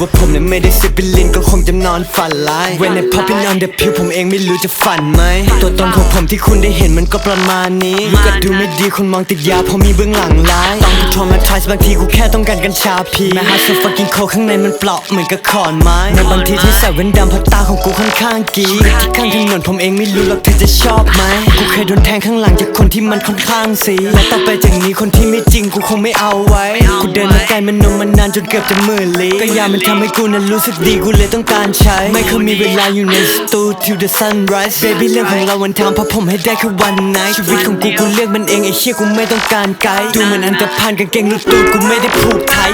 ว่าผมเนั้นไม่ได้สิบิลินก็คงจะนอนฝันร้าย When I popping on the pill ผมเองไม่รู้จะฝันไหม ตัวตนของผมที่คุณได้เห็นมันก็ประมาณนี้ลูก็ดูไม่ดีคนมองติดยาเพราะมีเบื้องหลังร้ายต้องกู traumatize บางทีกูแค่ต้องการกัญชาพีแม้ hard so fucking cold ข้างในมันเปราะเหมือนกับขอนไม้ในบางทีที่ใส่แว่นดำเพราะตาของกูค่อนข้างกีที่ข้างถนนผมเองไม่รู้หรอกเธอจะชอบไหมกูเคยโดนแทงข้างหลังจากคนที่มันค่อนข้างสีและต่อไปจากนี้คนที่ไม่จริงกูคงไม่เอาไว้กูเดิน มันนมมันนานจนเกือบจะหมื่นลี้ก็ยามันทำให้กูนั้นรู้สึกดีกูเลยต้องการใช้ ไม่เคยมีเวลาอยู่ในสตู till the sunrise baby เรื่องของเราวันทำเพราะผมให้ได้แค่วันไหนชีวิตของกูกูเลือกมันเองไอ้เชี่ยกูไม่ต้องการไกด์ดูเหมันอันตรพานกางเกงลูกตูดกูไม่ได้ผูกไทย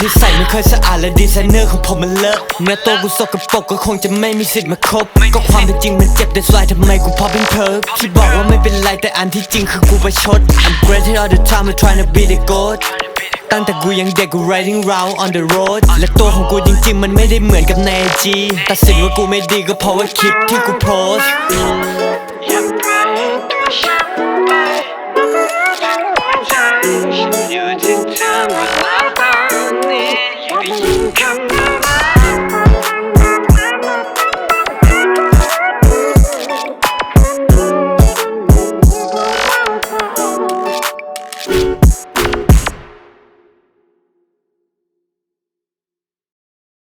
ที่ใส่ไม่ค่อยสะอาดและดีไซเนอร์ของผมมันเลอะเมื่อตัวกูสกปรกก็คงจะไม่มีสิทธิ์มาคบ ก็ความเป็นจริงมันเจ็บแต่สายทำไมกูพอเป็นเพิร์ที่บอกว่าไม่เป็นไรแต่อันที่จริงคือกูประชด I'm great all the time I'm trying to be the goat ตั้งแต่กูยังเด็กกู riding round on the road และตัวของกูจริงๆ มันไม่ได้เหมือนกับในจีตัดสินว่ากูไม่ดีก็เพราะว่าคลิปที่กูโพส